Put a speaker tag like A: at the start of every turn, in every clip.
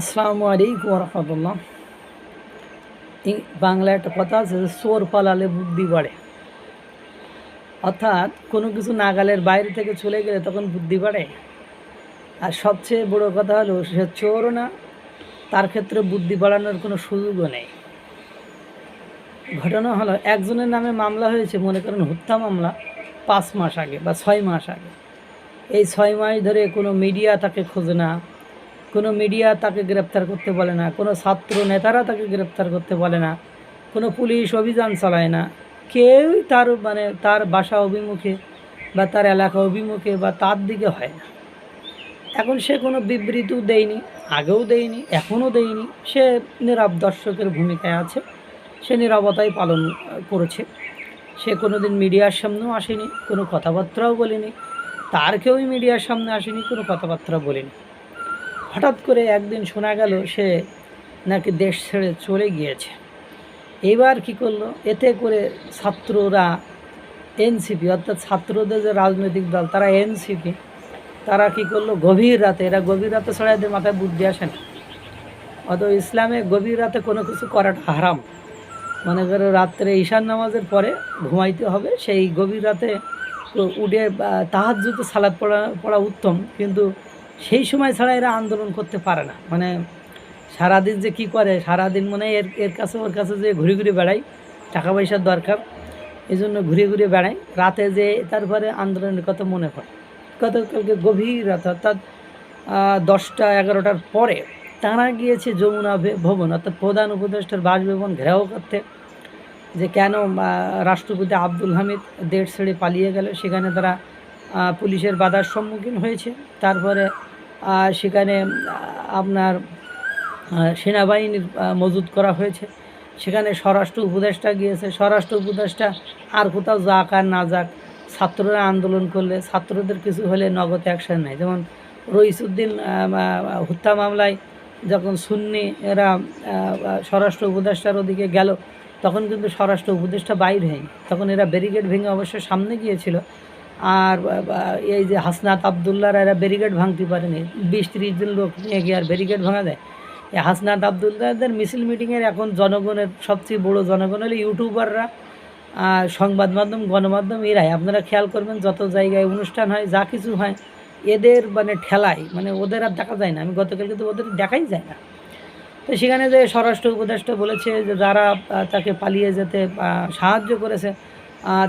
A: আসসালামু আলাইকুম রহমতুল্লাহ বাংলায় একটা কথা আছে যে, চোর পালালে বুদ্ধি বাড়ে। অর্থাৎ কোনো কিছু নাগালের বাইরে থেকে চলে গেলে তখন বুদ্ধি বাড়ে। আর সবচেয়ে বড় কথা হলো, সে চোরও না, তার ক্ষেত্রে বুদ্ধি বাড়ানোর কোনো সুযোগও নেই। ঘটনা হলো, একজনের নামে মামলা হয়েছে, মনে করেন হত্যা মামলা, পাঁচ মাস আগে বা ছয় মাস আগে। এই ছয় মাস ধরে কোনো মিডিয়া তাকে খোঁজে না কোনো মিডিয়া তাকে গ্রেপ্তার করতে বলে না, কোনো ছাত্র নেতারা তাকে গ্রেপ্তার করতে বলে না, কোনো পুলিশ অভিযান চালায় না। কেউই তার মানে তার বাসা অভিমুখে বা তার এলাকা অভিমুখে বা তার দিকে হয় না। এখন সে কোনো বিবৃতিও দেয়নি, আগেও দেয়নি, এখনও দেয়নি। সে নীরব দর্শকের ভূমিকায় আছে, সে নীরবতাই পালন করেছে। সে কোনো দিন মিডিয়ার সামনেও আসেনি, কোনো কথাবার্তাও বলেনি, তার কেউই মিডিয়ার সামনে আসেনি, কোনো কথাবার্তা বলেনি। হঠাৎ করে একদিন শোনা গেল সে নাকি দেশ ছেড়ে চলে গিয়েছে। এবার কি করল? এতে করে ছাত্ররা এনসিপি অর্থাৎ ছাত্রদের যে রাজনৈতিক দল, তারা এনসিপি তারা কি করল? গভীর রাতে, এরা গভীর রাতে ছাড়া এদের মাথায় বুদ্ধি আসে না। অত ইসলামে গভীর রাতে কোনো কিছু করাটা হারাম। মনে করো রাত্রে ঈশান নামাজের পরে ঘুমাইতে হবে, সেই গভীর রাতে উঠে তাহার জুতো সালাদ পড়া পড়া উত্তম, কিন্তু সেই সময় ছাড়া এরা আন্দোলন করতে পারে না। মানে সারাদিন যে কি করে, সারাদিন মনে হয় এর এর কাছে ওর কাছে যে ঘুরে ঘুরে বেড়াই, টাকা পয়সার দরকার এই জন্য ঘুরে ঘুরে বেড়াই। রাতে যে তারপরে আন্দোলনের কথা মনে পড়ে। গতকালকে গভীর রাত, অর্থাৎ দশটা এগারোটার পরে তারা গিয়েছে যমুনা ভবন, অর্থাৎ প্রধান উপদেষ্টার বাসভবন ঘেরাও করতে, যে কেন রাষ্ট্রপতি আব্দুল হামিদ দেশ ছেড়ে পালিয়ে গেল, সেখানে তারা পুলিশের বাধার সম্মুখীন হয়েছে। তারপরে সেখানে আপনার সেনাবাহিনীর মজুত করা হয়েছে। সেখানে স্বরাষ্ট্র উপদেষ্টা গিয়েছে। স্বরাষ্ট্র উপদেষ্টা আর কোথাও যাক আর না যাক, ছাত্ররা আন্দোলন করলে, ছাত্রদের কিছু হলে নগদ অ্যাকশন নেয়। যেমন রইসুদ্দিন হত্যা মামলায় যখন সুন্নি এরা স্বরাষ্ট্র উপদেষ্টার ওদিকে গেল, তখন কিন্তু স্বরাষ্ট্র উপদেষ্টা বাইর হয়নি। তখন এরা ব্যারিকেড ভেঙে অবশ্য সামনে গিয়েছিল আর এই যে হাসনাত আবদুল্লাহর এরা ব্যারিকেড ভাঙতে পারেনি। বিশ ত্রিশ জন লোক নিয়ে গিয়ে আর ব্যারিকেড ভাঙা যায়। এই হাসনাত আবদুল্লাহদের মিছিল মিটিংয়ের এখন জনগণের সবচেয়ে বড় জনগণ হলো ইউটিউবাররা সংবাদ মাধ্যম, গণমাধ্যম এরাই। আপনারা খেয়াল করবেন যত জায়গায় অনুষ্ঠান হয়, যা কিছু হয়, এদের মানে ঠেলায় মানে ওদের আর দেখা যায় না। আমি গতকাল কিন্তু ওদের দেখাই যায় না। তো সেখানে যে স্বরাষ্ট্র উপদেষ্টা বলেছে যে যারা তাকে পালিয়ে যেতে সাহায্য করেছে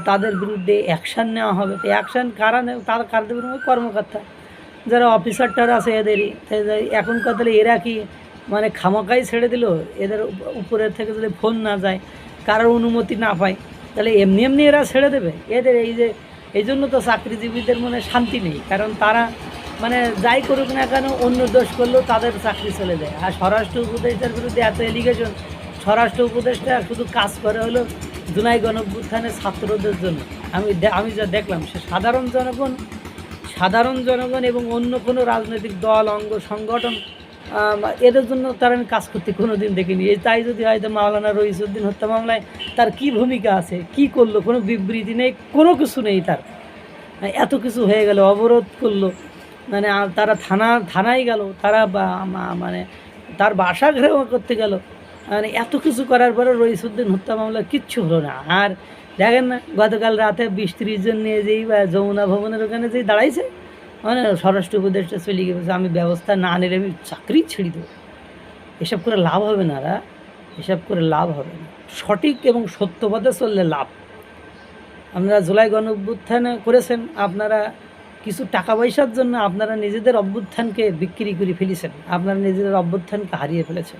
A: তাদের বিরুদ্ধে অ্যাকশান নেওয়া হবে। তো অ্যাকশান কারা তার কারদের বিরুদ্ধে কর্মকর্তা। যারা অফিসারটার আছে এদেরই এখনকার তাহলে এরা কি মানে খামাকাই ছেড়ে দিল? এদের উপরের থেকে যদি ফোন না যায়, কারোর অনুমতি না পায়, তাহলে এমনি এমনি এরা ছেড়ে দেবে। এদের এই যে, এই জন্য তো চাকরিজীবীদের মনে শান্তি নেই। কারণ তারা মানে যাই করুক না কেন, অন্য দোষ করলেও তাদের চাকরি চলে যায়। আর স্বরাষ্ট্র উপদেষ্টার বিরুদ্ধে এত এলিগেশন স্বরাষ্ট্র উপদেষ্টা শুধু কাজ করে হলো জুনাই গণভ্যুত্থানের ছাত্রদের জন্য। আমি আমি যা দেখলাম, সে সাধারণ জনগণ সাধারণ জনগণ এবং অন্য কোনো রাজনৈতিক দল, অঙ্গ, সংগঠন এদের জন্য তার আমি কাজ করতে কোনো দিন দেখিনি। এই তাই যদি হয়তো মাওলানা রইসুদ্দিন হত্যা মামলায় তার কি ভূমিকা আছে, কি করল, কোনো বিবৃতি নেই, কোনো কিছু নেই তার। এত কিছু হয়ে গেল, অবরোধ করল। মানে তারা থানা, থানায় গেল, তারা মানে তার বাসা ঘেরাও করতে গেল। মানে এত কিছু করার পরে রইসুদ্দিন হত্যা মামলা কিচ্ছু হলো না। আর দেখেন না, গতকাল রাতে বিশ ত্রিশ জন নিয়ে যেই বা যমুনা ভবনের ওখানে যেই দাঁড়াইছে মানে স্বরাষ্ট্র উপদেষ্টা চলে গেছে আমি ব্যবস্থা না নিলে আমি চাকরি ছেড়ে দেবো। এসব করে লাভ হবে না রা, এসব করে লাভ হবে না। সঠিক এবং সত্য পথে চললে লাভ। আপনারা জুলাই গণ অভ্যুত্থানে করেছেন, আপনারা কিছু টাকা পয়সার জন্য আপনারা নিজেদের অভ্যুত্থানকে বিক্রি করে ফেলেছেন, আপনারা নিজেদের অভ্যুত্থানকে হারিয়ে ফেলেছেন।